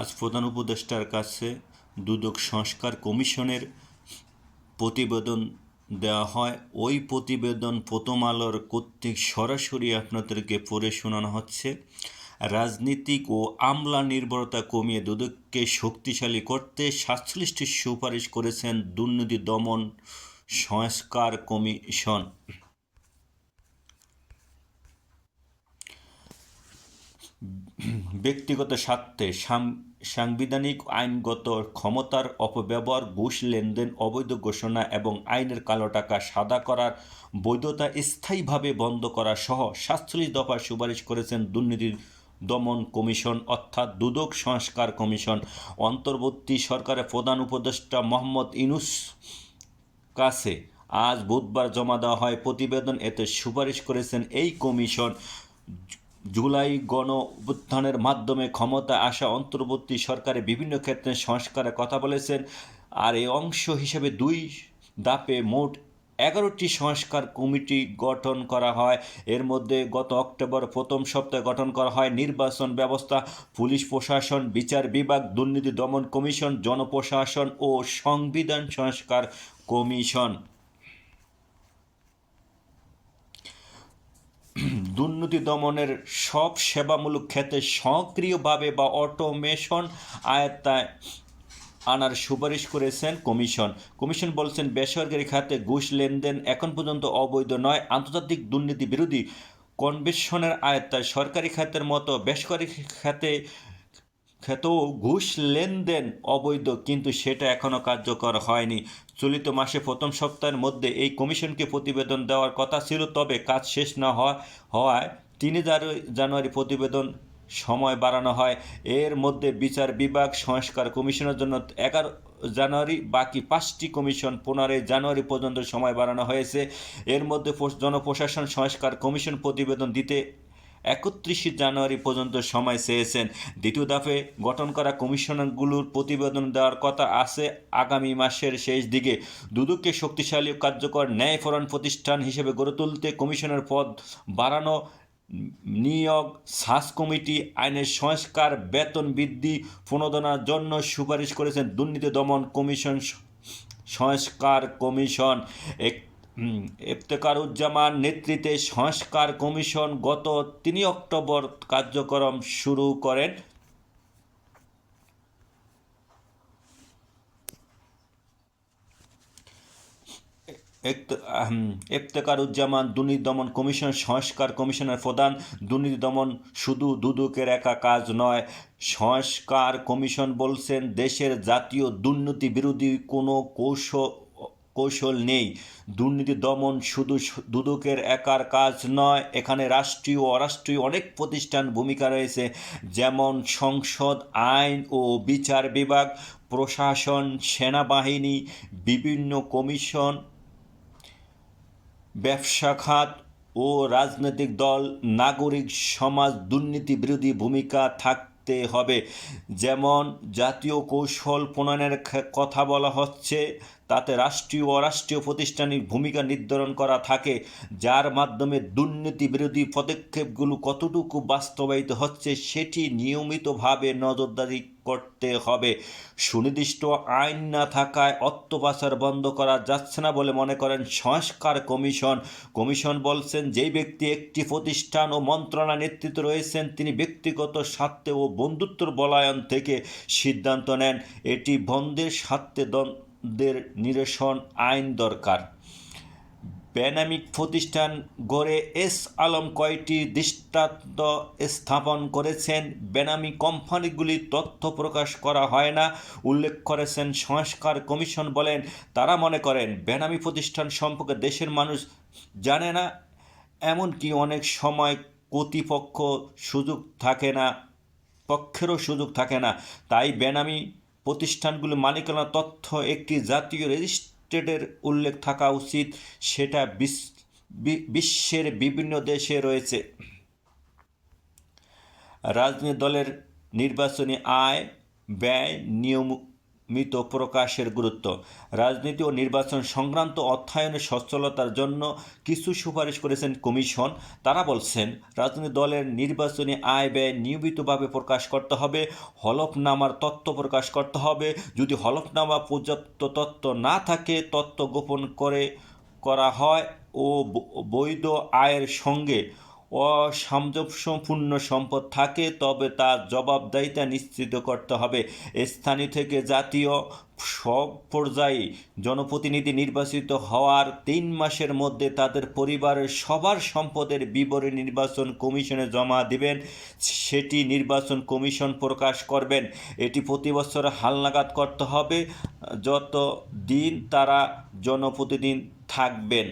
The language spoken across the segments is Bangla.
আজ প্রধান উপদেষ্টার কাছে দুদক সংস্কার কমিশনের প্রতিবেদন দেওয়া হয়। ওই প্রতিবেদন প্রথম আলোর কর্তৃক সরাসরি আপনাদেরকে পড়ে শোনানো হচ্ছে। রাজনীতিক ও আমলা নির্ভরতা কমিয়ে দুদককে শক্তিশালী করতে সাতচল্লিশটি সুপারিশ করেছেন দুর্নীতি দমন সংস্কার কমিশন। ব্যক্তিগত স্বার্থে সাংবিধানিক আইনগত ক্ষমতার অপব্যবহার, ঘুষ লেনদেন, অবৈধ ঘোষণা এবং আইনের কালো টাকা সাদা করার বৈধতা স্থায়ীভাবে বন্ধ করা সহ সাতচল্লিশ দফার সুপারিশ করেছেন দুর্নীতি দমন কমিশন অর্থাৎ দুদক সংস্কার কমিশন। অন্তর্বর্তী সরকারের প্রধান উপদেষ্টা মোহাম্মদ ইনুস কাছে আজ বুধবার জমা দেওয়া হয় প্রতিবেদন। এতে সুপারিশ করেছেন এই কমিশন। জুলাই গণ অভ্যুত্থানের মাধ্যমে ক্ষমতা আসা অন্তর্বর্তী সরকারে বিভিন্ন ক্ষেত্রে সংস্কারের কথা বলেছেন। আর এই অংশ হিসেবে দুই দাপে মোট এগারোটি সংস্কার কমিটি গঠন করা হয়। এর মধ্যে গত অক্টোবর প্রথম সপ্তাহে গঠন করা হয় নির্বাচন ব্যবস্থা, পুলিশ প্রশাসন, বিচার বিভাগ, দুর্নীতি দমন কমিশন, জনপ্রশাসন ও সংবিধান সংস্কার কমিশন। দুর্নীতি দমনের সব সেবামূলক ক্ষেত্রে সক্রিয়ভাবে বা অটোমেশন আয়ত্তায় আনার সুপারিশ করেছেন কমিশন। কমিশন বলছেন, বেসরকারি খাতে ঘুষ লেনদেন এখন পর্যন্ত অবৈধ নয়। আন্তর্জাতিক দুর্নীতি বিরোধী কনভেনশনের আয়ত্তায় সরকারি খাতের মতো বেসরকারি খাতে ক্ষেত্রেও ঘুষ লেনদেন অবৈধ, কিন্তু সেটা এখনও কার্যকর হয়নি। চলিত মাসে প্রথম সপ্তাহের মধ্যে এই কমিশনকে প্রতিবেদন দেওয়ার কথা ছিল, তবে কাজ শেষ না হওয়া, হওয়ায় তিন জানুয়ারি প্রতিবেদন সময় বাড়ানো হয়। এর মধ্যে বিচার বিভাগ, সংস্কার কমিশনের জন্য এগারো জানুয়ারি, বাকি পাঁচটি কমিশন পনেরোই জানুয়ারি পর্যন্ত সময় বাড়ানো হয়েছে। এর মধ্যে জনপ্রশাসন, সংস্কার কমিশন প্রতিবেদন দিতে একত্রিশে জানুয়ারি পর্যন্ত সময় চেয়েছেন। দ্বিতীয় দফে গঠন করা কমিশনগুলোর প্রতিবেদন দেওয়ার কথা আছে আগামী মাসের শেষ দিকে। দুদককে শক্তিশালী ও কার্যকর ন্যায়পরায়ণ প্রতিষ্ঠান হিসেবে গড়ে তুলতে কমিশনের পদ বাড়ানো, নিয়োগ সাস কমিটি, আইনের সংস্কার, বেতন বৃদ্ধি, প্রণোদনার জন্য সুপারিশ করেছেন দুর্নীতি দমন কমিশন, সংস্কার কমিশন। এক ইফতেকারুজ্জামান নেতৃত্বে সংস্কার কমিশন গত তিন অক্টোবর কার্যক্রম শুরু করেন। ইফতেকারুজ্জামান দুর্নীতি দমন কমিশন, সংস্কার কমিশনের প্রধান দুর্নীতি দমন শুধু দুদকের একা কাজ নয়, সংস্কার কমিশন বলছেন দেশের জাতীয় দুর্নীতি বিরোধী কোনো কৌশল কৌশল নেই। দুর্নীতি, দমন শুধু দুদকের একার কাজ নয়, এখানে রাষ্ট্রীয় ও অরাষ্ট্রীয় অনেক প্রতিষ্ঠান ভূমিকা রয়েছে, যেমন সংসদ, আইন ও বিচার বিভাগ, প্রশাসন, সেনাবাহিনী, বিভিন্ন কমিশন, ব্যবসা খাত ও রাজনৈতিক দল, নাগরিক সমাজ, দুর্নীতি বিরোধী ভূমিকা থাকতে হবে। যেমন জাতীয় কৌশল প্রণয়নের কথা বলা হচ্ছে তাতে রাষ্ট্রীয় অরাষ্ট্রীয় প্রতিষ্ঠানের ভূমিকা নির্ধারণ করা থাকে, যার মাধ্যমে দুর্নীতি বিরোধী পদক্ষেপগুলো কতটুকু বাস্তবায়িত হচ্ছে সেটি নিয়মিতভাবে নজরদারি করতে হবে। সুনির্দিষ্ট আইন না থাকায় অর্থ বন্ধ করা যাচ্ছে না বলে মনে করেন সংস্কার কমিশন। কমিশন বলছেন, যেই ব্যক্তি একটি প্রতিষ্ঠান ও মন্ত্রণালয় নেতৃত্বে রয়েছেন, তিনি ব্যক্তিগত স্বার্থে ও বন্ধুত্বর বলায়ন থেকে সিদ্ধান্ত নেন। এটি বন্ধের স্বার্থে দ্বন্দ্বের নিরসন আইন দরকার। বেনামিক প্রতিষ্ঠান গড়ে এস আলম কয়টি দৃষ্টান্ত স্থাপন করেছেন? বেনামি কোম্পানিগুলির তথ্য প্রকাশ করা হয় না, উল্লেখ করেছেন সংস্কার কমিশন বলেন। তারা মনে করেন, বেনামি প্রতিষ্ঠান সম্পর্কে দেশের মানুষ জানে না, এমনকি অনেক সময় কর্তৃপক্ষ সুযোগ থাকে না, পক্ষেরও সুযোগ থাকে না। তাই বেনামি প্রতিষ্ঠানগুলির মালিকানা তথ্য একটি জাতীয় রেজিস্ট্রেটের উল্লেখ থাকা উচিত, সেটা বিশ্বের বিভিন্ন দেশে রয়েছে। রাজনৈতিক দলের নির্বাচনী আয়, ব্যয়, নিয়ম নিয়মিত প্রকাশের গুরুত্ব। রাজনীতি ও নির্বাচন সংক্রান্ত অর্থায়নের সচ্ছলতার জন্য কিছু সুপারিশ করেছেন কমিশন। তারা বলছেন, রাজনৈতিক দলের নির্বাচনী আয় ব্যয় নিয়মিতভাবে প্রকাশ করতে হবে, হলফনামার তথ্য প্রকাশ করতে হবে। যদি হলফনামা পর্যাপ্ত তথ্য না থাকে, তথ্য গোপন করে করা হয় ও বৈধ আয়ের সঙ্গে অসামঞ্জস্যপূর্ণ সম্পদ থাকে, তবে তার জবাবদায়িতা নিশ্চিত করতে হবে। স্থানীয় থেকে জাতীয় সব পর্যায়ে জনপ্রতিনিধি নির্বাচিত হওয়ার তিন মাসের মধ্যে তাদের পরিবারের সবার সম্পদের বিবরণী নির্বাচন কমিশনে জমা দিবেন। সেটি নির্বাচন কমিশন প্রকাশ করবেন। এটি প্রতি বছর হালনাগাদ করতে হবে। যত দিন তারা জনপ্রতিনিধি থাকবেন,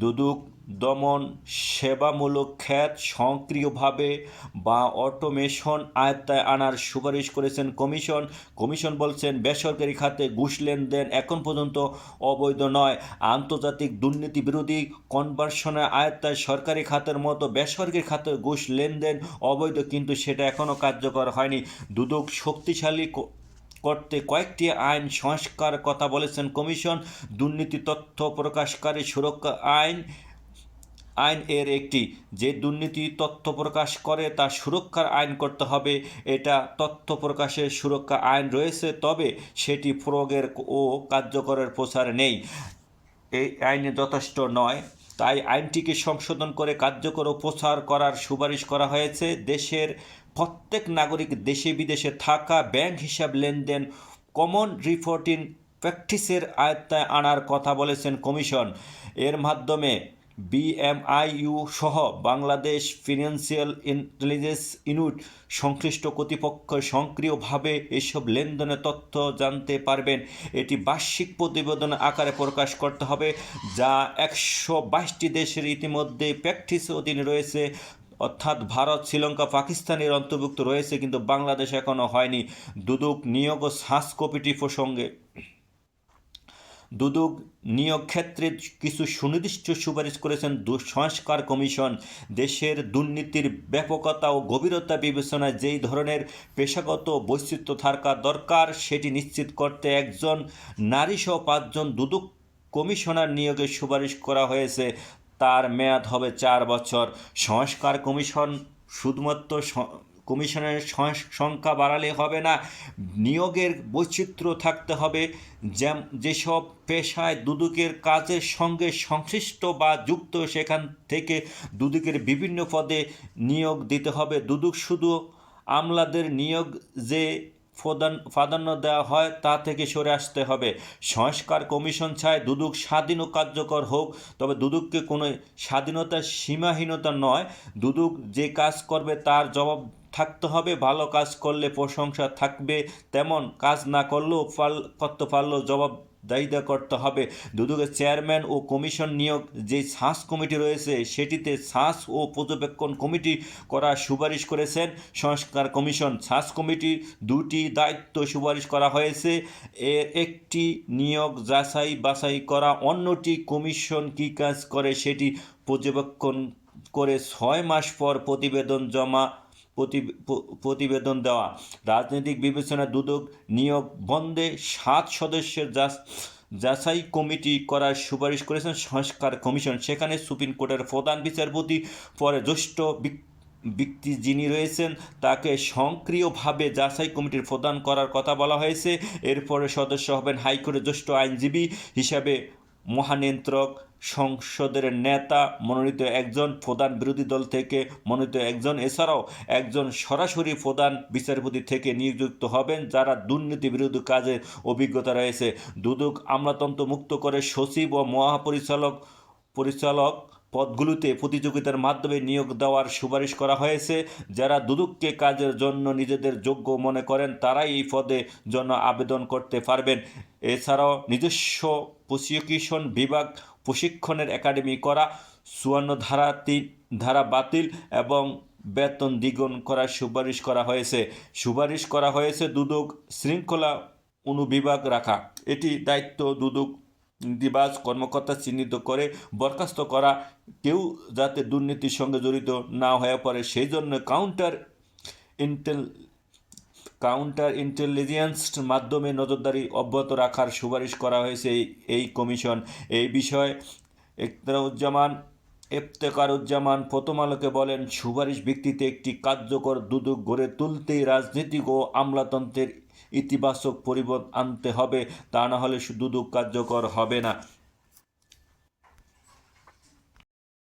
দুদক দমন সেবামূলক খ্যাত সক্রিয়ভাবে বা অটোমেশন আয়ত্তায় আনার সুপারিশ করেছেন কমিশন। কমিশন বলছেন, বেসরকারি খাতে ঘুষ লেনদেন এখন পর্যন্ত অবৈধ নয়। আন্তর্জাতিক দুর্নীতি বিরোধী কনভার্সনের আয়ত্তায় সরকারি খাতের মতো বেসরকারি খাতের ঘুষ লেনদেন অবৈধ, কিন্তু সেটা এখনও কার্যকর হয়নি। দুদক শক্তিশালী করতে কয়েকটি আইন সংস্কার কথা বলেছেন কমিশন। দুর্নীতি তথ্য প্রকাশকারী সুরক্ষা আইন আইন এর একটি। যে দুর্নীতি তথ্য প্রকাশ করে, তা সুরক্ষার আইন করতে হবে। এটা তথ্য প্রকাশের সুরক্ষা আইন রয়েছে, তবে সেটি প্রয়োগের ও কার্যকরের প্রচার নেই। এই আইনে যথেষ্ট নয়। তাই আইনটিকে সংশোধন করে কার্যকর ও প্রচার করার সুপারিশ করা হয়েছে। দেশের প্রত্যেক নাগরিক দেশে বিদেশে থাকা, ব্যাংক হিসাব লেনদেন, কমন রিপোর্টিং প্র্যাকটিসের আয়ত্তায় আনার কথা বলেছেন কমিশন। এর মাধ্যমে বিএমআইইউ সহ বাংলাদেশ ফিনান্সিয়াল ইন্টেলিজেন্স ইউনিট সংশ্লিষ্ট কর্তৃপক্ষ সক্রিয়ভাবে এসব লেনদেনের তথ্য জানতে পারবেন। এটি বার্ষিক প্রতিবেদন আকারে প্রকাশ করতে হবে, যা একশো বাইশটি দেশের ইতিমধ্যে প্র্যাকটিস অধীনে রয়েছে। অর্থাৎ ভারত, শ্রীলঙ্কা, পাকিস্তানের অন্তর্ভুক্ত রয়েছে, কিন্তু বাংলাদেশ এখনও হয়নি। দুদক নিয়োগ ও শ্বাস কপিটি প্রসঙ্গে দুদক নিয়োগ ক্ষেত্রে কিছু সুনির্দিষ্ট সুপারিশ করেছেন সংস্কার কমিশন। দেশের দুর্নীতির ব্যাপকতা ও গভীরতা বিবেচনায় যেই ধরনের পেশাগত বৈচিত্র্য থাকা দরকার, সেটি নিশ্চিত করতে একজন নারীসহ পাঁচজন দুদক কমিশনার নিয়োগের সুপারিশ করা হয়েছে। তার মেয়াদ হবে চার বছর। সংস্কার কমিশন শুধুমাত্র কমিশনের সংখ্যা বাড়ালে হবে না। নিয়োগের বৈচিত্র্য থাকতে হবে। যেসব পেশায় দুদকের কাজের সঙ্গে সংশ্লিষ্ট বা যুক্ত, সেখান থেকে দুদকের বিভিন্ন পদে নিয়োগ দিতে হবে। দুদক শুধু আমলাদের নিয়োগ যে প্রদান, প্রাধান্য দেওয়া হয়, তা থেকে সরে আসতে হবে। সংস্কার কমিশন চায় দুদক স্বাধীন ও কার্যকর হোক, তবে দুদককে কোনো স্বাধীনতার সীমাহীনতা নয়। দুদক যে কাজ করবে, তার জবাব থাকতে হবে, ভালো কাজ করলে প্রশংসা থাকবে, তেমন কাজ না করলেও পাল করতে পারলেও জবাব দায়িতা করতে হবে। দুদকের চেয়ারম্যান ও কমিশন নিয়োগ যে শ্বাস কমিটি রয়েছে, সেটিতে শ্বাস ও পর্যবেক্ষণ কমিটি করার সুপারিশ করেছেন। সংস্কার কমিশন শ্বাস কমিটি দুটি দায়িত্ব সুপারিশ করা হয়েছে। এর একটি নিয়োগ যাচাই বাছাই করা, অন্যটি কমিশন কী কাজ করে সেটি পর্যবেক্ষণ করে ছয় মাস পর প্রতিবেদন জমা প্রতিবেদন দেওয়া। রাজনৈতিক বিবেচনা দুদক নিয়োগ বন্ধে সাত সদস্যের যাচ- যাচাই কমিটি করার সুপারিশ করেছেন সংস্কার কমিশন। সেখানে সুপ্রিম কোর্টের প্রধান বিচারপতি, পরে জ্যেষ্ঠ ব্যক্তি যিনি রয়েছেন, তাকে সক্রিয়ভাবে যাচাই কমিটির প্রদান করার কথা বলা হয়েছে। এরপরে সদস্য হবেন হাইকোর্টের জ্যেষ্ঠ আইনজীবী হিসাবে মহানিয়ন্ত্রক সংসদের নেতা মনোনীত একজন, প্রধান বিরোধী দল থেকে মনোনীত একজন। এছাড়াও একজন সরাসরি প্রধান বিচারপতি থেকে নিযুক্ত হবেন, যারা দুর্নীতি বিরোধী কাজে অভিজ্ঞতা রয়েছে। দুদক আমলাতন্ত্র মুক্ত করে সচিব ও মহাপরিচালক পরিচালক পদগুলোতে প্রতিযোগিতার মাধ্যমে নিয়োগ দেওয়ার সুপারিশ করা হয়েছে। যারা দুদককে কাজের জন্য নিজেদের যোগ্য মনে করেন, তারাই এই পদে জন্য আবেদন করতে পারবেন। এছাড়াও নিজস্ব প্রসিকিউশন বিভাগ প্রশিক্ষণের একাডেমি করা, চুয়ান্ন ধারা, তিন ধারা বাতিল এবং বেতন দ্বিগুণ করার সুপারিশ করা হয়েছে। সুপারিশ করা হয়েছে দুদক শৃঙ্খলা অনুবিভাগ রাখা। এটি দায়িত্ব দুদক নীতিবাজ কর্মকর্তা চিহ্নিত করে বরখাস্ত করা। কেউ যাতে দুর্নীতির সঙ্গে জড়িত না হয়ে পড়ে, সেই জন্য কাউন্টার ইন্টেল কাউন্টার ইন্টেলিজেন্স মাধ্যমে নজরদারি অব্যাহত রাখার সুপারিশ করা হয়েছে এই কমিশন। এই বিষয়ে ইফতেখারুজ্জামান ইফতেখারুজ্জামান প্রথম আলোকে বলেন, সুপারিশ ভিত্তিতে একটি কার্যকর দুদক গড়ে তুলতেই রাজনীতিক ও আমলাতন্ত্রের ইতিবাচক পরিবর্তন আনতে হবে। তা না হলে দুদক কার্যকর হবে না।